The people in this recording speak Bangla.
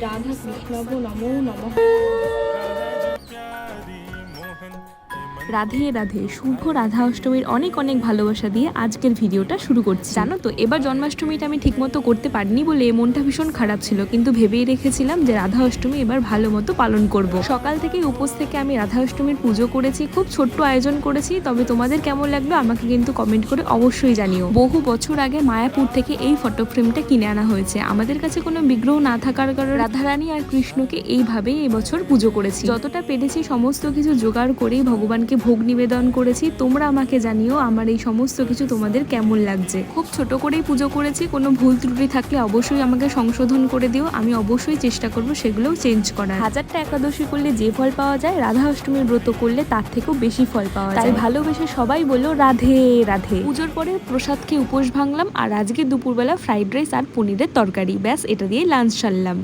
രാധാകൃഷ്ണ നമോ നമ রাধে রাধে, শুভ রাধা অষ্টমীর অনেক অনেক ভালোবাসা দিয়ে আজকের ভিডিওটা শুরু করছি। জানো তো, এবার জন্মাষ্টমীটা আমি ঠিকমতো করতে পারিনি বলে মনটা ভীষণ খারাপ ছিল, কিন্তু ভেবেই রেখেছিলাম যে রাধা অষ্টমী এবার ভালো মতো পালন করব। সকাল থেকে উপোস থেকে আমি রাধা অষ্টমীর পুজো করেছি, খুব ছোট্ট আয়োজন করেছি, তবে তোমাদের কেমন লাগল আমাকে কিন্তু কমেন্ট করে অবশ্যই জানিও। বহু বছর আগে মায়াপুর থেকে এই ফটো ফ্রেমটা কিনে আনা হয়েছে। আমাদের কাছে কোনো বিগ্রহ না থাকার কারণে রাধারানী আর কৃষ্ণকে এইভাবেই এবছর পুজো করেছি। যতটা পেরেছি সমস্ত কিছু জোগাড় করেই ভগবানকে ভোগ নিবেদন করেছি তোমরা আমাকে জানিও আমার এই সমস্ত কিছু তোমাদের কেমন লাগছে। খুব ছোট করেই পুজো করেছি কোনো ভুল ত্রুটি থাকলে অবশ্যই আমাকে সংশোধন করে দিও আমি অবশ্যই চেষ্টা করব সেগুলোও চেঞ্জ করার। হাজারটা একাদশী করলে যে ফল পাওয়া যায় রাধা অষ্টমীর ব্রত করলে তার থেকেও বেশি ফল পাওয়া যায়। তাই ভালোবেসে সবাই বলো রাধে রাধে। পুজোর পরে প্রসাদ খেয়ে উপোস ভাঙলাম আর আজকে দুপুরবেলা ফ্রাইড রাইস আর পনিরের তরকারি ব্যাস এটা দিয়ে লাঞ্চ সারলাম।